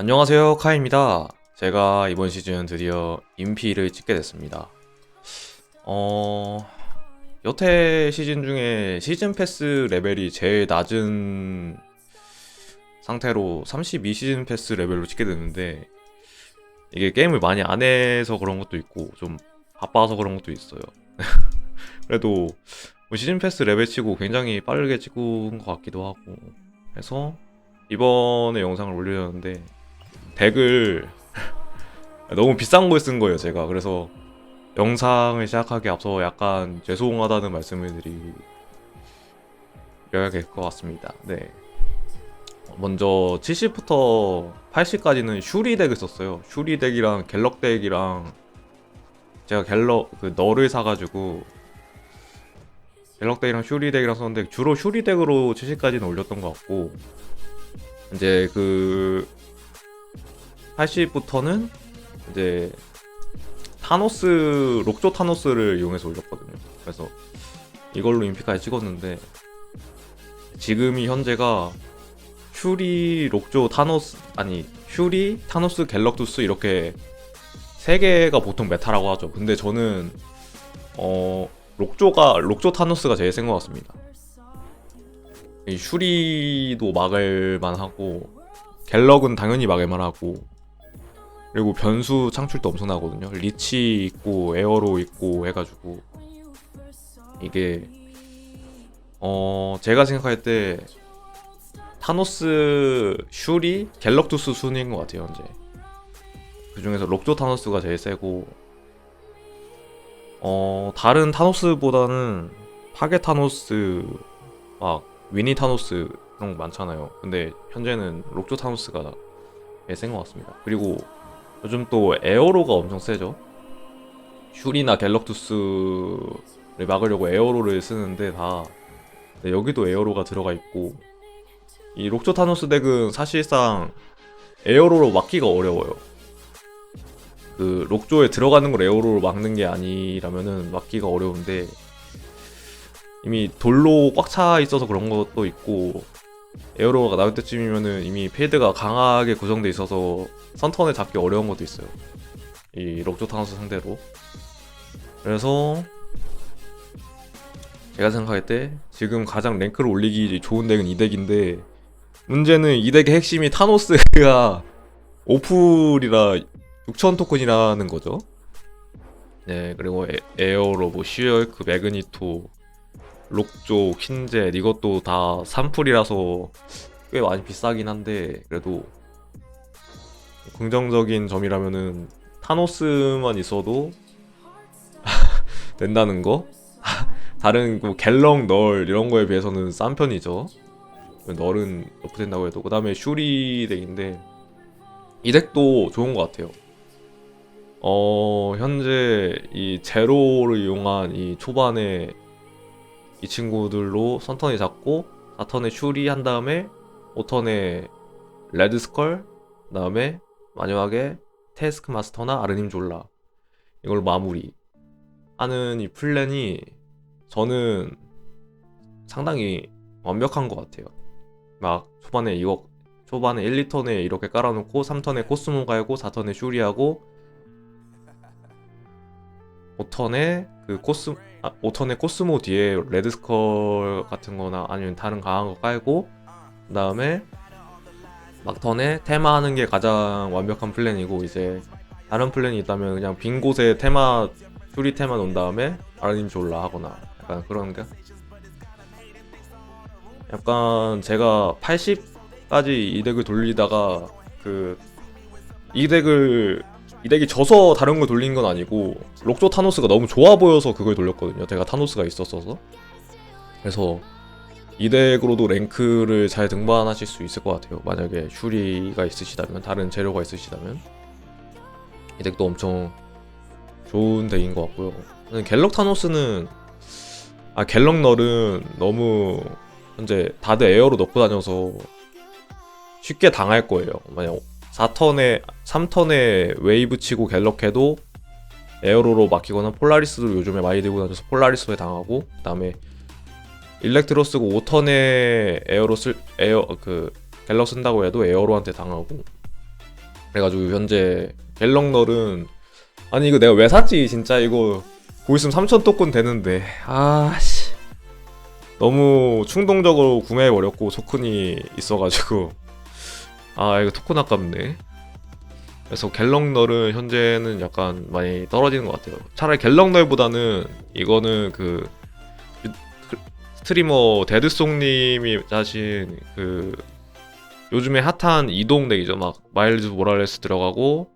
안녕하세요 카이입니다. 제가 이번 시즌 드디어 인피를 찍게 됐습니다. 어... 여태 시즌 중에 시즌 패스 레벨이 제일 낮은 상태로 32 시즌 패스 레벨로 찍게 됐는데 이게 게임을 많이 안 해서 그런 것도 있고 좀 바빠서 그런 것도 있어요. 그래도 뭐 시즌 패스 레벨 치고 굉장히 빠르게 찍은 것 같기도 하고 그래서 이번에 영상을 올리려는데 덱을 너무 비싼 걸 쓴 거예요 제가. 그래서 영상을 시작하기 앞서 약간 죄송하다는 말씀을 드려야 될 것 같습니다. 네. 먼저 70부터 80까지는 슈리 덱을 썼어요. 슈리 덱이랑 갤럭 덱이랑 제가 갤럭 그 너를 사가지고 갤럭 덱이랑 슈리 덱이랑 썼는데 주로 슈리 덱으로 70까지는 올렸던 것 같고 이제 그 80부터는 이제 타노스 록조 타노스를 이용해서 올렸거든요. 그래서 이걸로 인피까지 찍었는데 지금이 현재가 슈리 록조 타노스 아니 슈리 타노스 갤럭투스 이렇게 세 개가 보통 메타라고 하죠. 근데 저는 어 록조가 록조 타노스가 제일 센 것 같습니다. 이 슈리도 막을 만 하고 갤럭은 당연히 막을 만 하고 그리고 변수 창출도 엄청나거든요. 리치 있고 에어로 있고 해가지고 이게 어 제가 생각할 때 타노스 슈리 갤럭투스 순위인 것 같아요 현재. 그 중에서 록조 타노스가 제일 세고 어 다른 타노스보다는 파괴 타노스 막 위니 타노스 그런 거 많잖아요. 근데 현재는 록조 타노스가 제일 센 것 같습니다. 그리고 요즘 또 에어로가 엄청 세죠. 슈리나 갤럭투스를 막으려고 에어로를 쓰는데 다 네, 여기도 에어로가 들어가 있고 이 록조 타노스 덱은 사실상 에어로로 막기가 어려워요. 그 록조에 들어가는 걸 에어로로 막는 게 아니라면은 막기가 어려운데 이미 돌로 꽉 차 있어서 그런 것도 있고 에어로가 나올 때쯤이면은 이미 필드가 강하게 구성돼 있어서 선턴을 잡기 어려운 것도 있어요. 이 록조 타노스 상대로. 그래서 제가 생각할 때 지금 가장 랭크를 올리기 좋은 덱은 이 덱인데 문제는 이 덱의 핵심이 타노스가 오플이라 6000 토큰이라는 거죠. 네, 그리고 에, 에어로 뭐 시얼크, 매그니토, 록조, 퀸젯 이것도 다 3풀이라서 꽤 많이 비싸긴 한데 그래도 긍정적인 점이라면은 타노스만 있어도 된다는 거? 다른 뭐 갤럭 널 이런 거에 비해서는 싼 편이죠. 널은 너프된다고 해도. 그 다음에 슈리 덱인데 이 덱도 좋은 것 같아요. 어 현재 이 제로를 이용한 이 초반에 이 친구들로 선턴에 잡고 4턴에 슈리 한 다음에 5턴에 레드 스컬 그 다음에 마지막에 테스크 마스터나 아르님 졸라 이걸 마무리 하는 이 플랜이 저는 상당히 완벽한 것 같아요. 막 초반에 이거 초반에 1, 2턴에 이렇게 깔아놓고 3턴에 코스모 갈고 4턴에 슈리하고 5턴에 그 코스 아, 5턴에 코스모 뒤에 레드스컬 같은 거나 아니면 다른 강한 거 깔고 그 다음에 막턴에 테마 하는 게 가장 완벽한 플랜이고 이제 다른 플랜이 있다면 그냥 빈 곳에 테마 슈리 테마 놓은 다음에 아르님 졸라 하거나 약간 그런 게? 약간 제가 80까지 이 덱을 돌리다가 그 이 덱을 이 덱이 져서 다른 걸 돌린 건 아니고 록조 타노스가 너무 좋아 보여서 그걸 돌렸거든요. 제가 타노스가 있었어서 그래서 이 덱으로도 랭크를 잘 등반하실 수 있을 것 같아요. 만약에 슈리가 있으시다면 다른 재료가 있으시다면 이 덱도 엄청 좋은 덱인 것 같고요. 저는 갤럭 타노스는 아 갤럭 널은 너무 현재 다들 에어로 넣고 다녀서 쉽게 당할 거예요. 만약 4턴에 3턴에 웨이브 치고 갤럭 해도 에어로로 막히거나 폴라리스도 요즘에 많이 들고 다녀서 폴라리스에 당하고 그다음에 일렉트로 쓰고 5턴에 에어로 쓸 에어 그 갤럭 쓴다고 해도 에어로한테 당하고. 그래가지고 현재 갤럭널은 아니 이거 내가 왜 샀지? 진짜 이거 고 있으면 3천 토큰 되는데. 아씨. 너무 충동적으로 구매해 버렸고 토큰이 있어가지고 아 이거 토큰 아깝네. 그래서 갤럭널은 현재는 약간 많이 떨어지는 것 같아요. 차라리 갤럭널보다는 이거는 그 유- 그 스트리머 데드송님이 하신 그 요즘에 핫한 이동 덱이죠. 막 마일즈 모랄레스 들어가고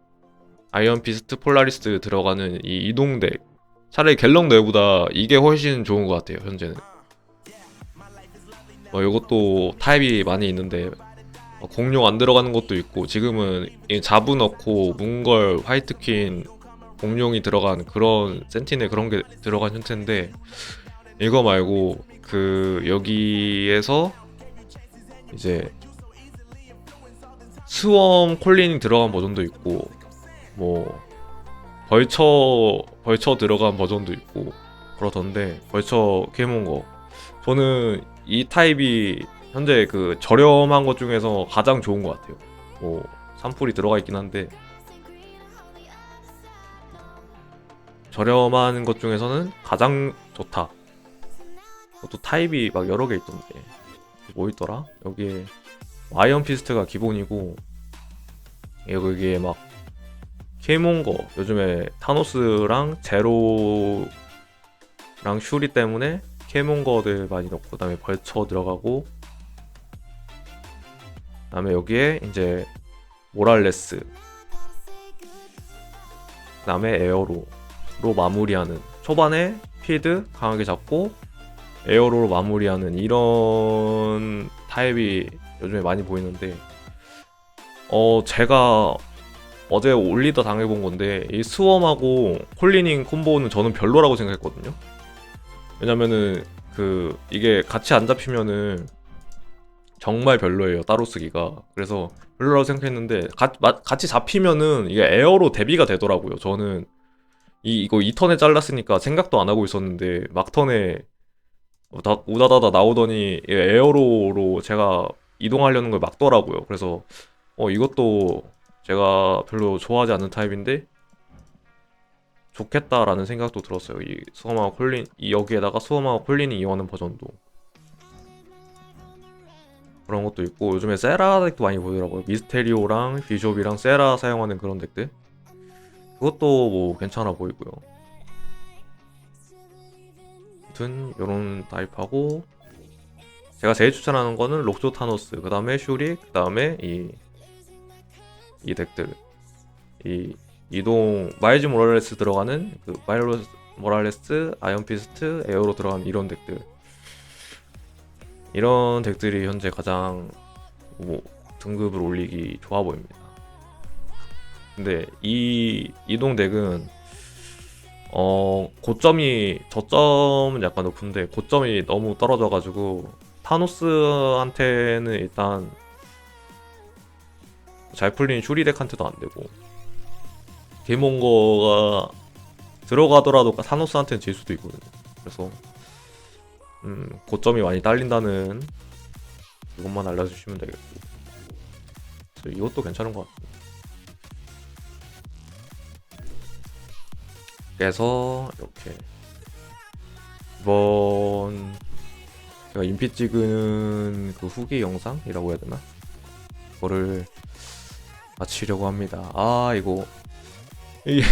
아이언 피스트 폴라리스 들어가는 이 이동 덱 차라리 갤럭널보다 이게 훨씬 좋은 것 같아요 현재는. 뭐 이것도 타입이 많이 있는데 어, 공룡 안 들어가는 것도 있고 지금은 이 자부 넣고 뭉걸 화이트퀸 공룡이 들어간 그런 센티넬 그런 게 들어간 형태인데 이거 말고 그 여기에서 이제 스웜 콜린이 들어간 버전도 있고 뭐 벌처 벌처 들어간 버전도 있고 그러던데 벌처 캐몬 거. 저는 이 타입이 현재 그 저렴한 것 중에서 가장 좋은 것 같아요. 뭐 산풀이 들어가 있긴 한데 저렴한 것 중에서는 가장 좋다. 또 타입이 막 여러 개 있던데 뭐 있더라? 여기에 아이언 피스트가 기본이고 여기에 막 케이몬거 요즘에 타노스랑 제로랑 슈리 때문에 케이몬거들 많이 넣고 그다음에 벌처 들어가고 그 다음에 여기에 이제 모랄레스 그 다음에 에어로로 마무리하는 초반에 피드 강하게 잡고 에어로로 마무리하는 이런 타입이 요즘에 많이 보이는데 어 제가 어제 올리더 당해본 건데 이 스웜하고 콜리닝 콤보는 저는 별로라고 생각했거든요. 왜냐면은 그 이게 같이 안 잡히면은 정말 별로예요 따로 쓰기가. 그래서 별로라고 생각했는데 가, 마- 같이 잡히면은 이게 에어로 대비가 되더라고요. 저는 이 이거 2턴에 잘랐으니까 생각도 안 하고 있었는데 막턴에 우다- 우다다다 나오더니 이 에어로로 제가 이동하려는 걸 막더라고요. 그래서 어 이것도 제가 별로 좋아하지 않는 타입인데 좋겠다라는 생각도 들었어요. 이 수험하고 콜린 이 여기에다가 수험하고 콜린이 이용하는 버전도 그런 것도 있고 요즘에 세라 덱도 많이 보이더라고요. 미스테리오랑 비숍이랑 세라 사용하는 그런 덱들? 그것도 뭐 괜찮아 보이고요. 아무튼 요런 타입하고 제가 제일 추천하는 거는 록조 타노스 그 다음에 슈리 그 다음에 이 이 덱들. 이 이동 마일즈 모랄레스 들어가는 그 마일즈 모랄레스 아이언 피스트 에어로 들어가는 이런 덱들 이런 덱들이 현재 가장 뭐 등급을 올리기 좋아 보입니다. 근데 이 이동 덱은 어 고점이 저점은 약간 높은데 고점이 너무 떨어져가지고 타노스한테는 일단 잘 풀린 슈리 덱한테도 안 되고 게이몬거가 들어가더라도 타노스한테는 질 수도 있거든요. 그래서 음, 고점이 많이 딸린다는 그것만 알려주시면 되겠고 이것도 괜찮은 것 같습니다. 그래서 이렇게 이번 제가 인피 찍은 그 후기 영상이라고 해야 되나? 그거를 마치려고 합니다. 아 이거 이,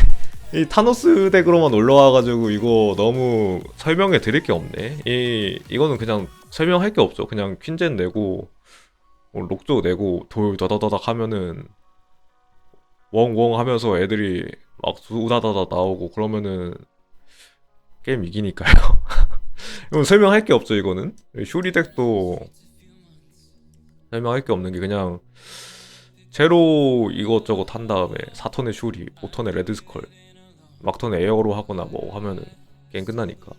이 타노스 덱으로만 올라와가지고 이거 너무 설명해 드릴 게 없네. 이 이거는 그냥 설명할 게 없죠. 그냥 퀸젠 내고 뭐 록조 내고 돌 다다다닥 하면은 웡웡 하면서 애들이 막 우다다다 나오고 그러면은 게임 이기니까요. 이건 설명할 게 없죠. 이거는 슈리 덱도 설명할 게 없는 게 그냥 제로 이것저것 한 다음에 4턴의 슈리, 5턴의 레드스컬, 막턴의 에어로 하거나 뭐 하면은 게임 끝나니까.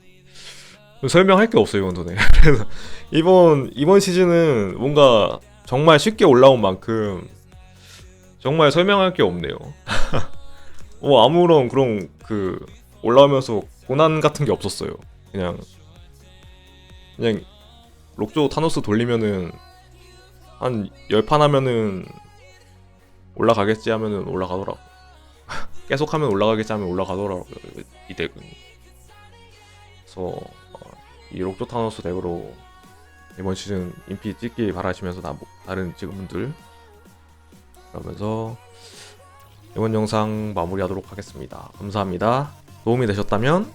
설명할 게 없어요 이번 턴에. 그래서 이번 이번 시즌은 뭔가 정말 쉽게 올라온 만큼 정말 설명할 게 없네요. 뭐 아무런 그런 그 올라오면서 고난 같은 게 없었어요. 그냥 그냥 록조 타노스 돌리면은 한 10판 하면은 올라가겠지 하면은 올라가더라고. 계속 하면 올라가겠지 하면 올라가더라고요. 이 덱은. 그래서 어, 이 록조 타노스 덱으로 이번 시즌 인피 찍기 바라시면서 나, 다른 직원분들 그러면서 이번 영상 마무리하도록 하겠습니다. 감사합니다. 도움이 되셨다면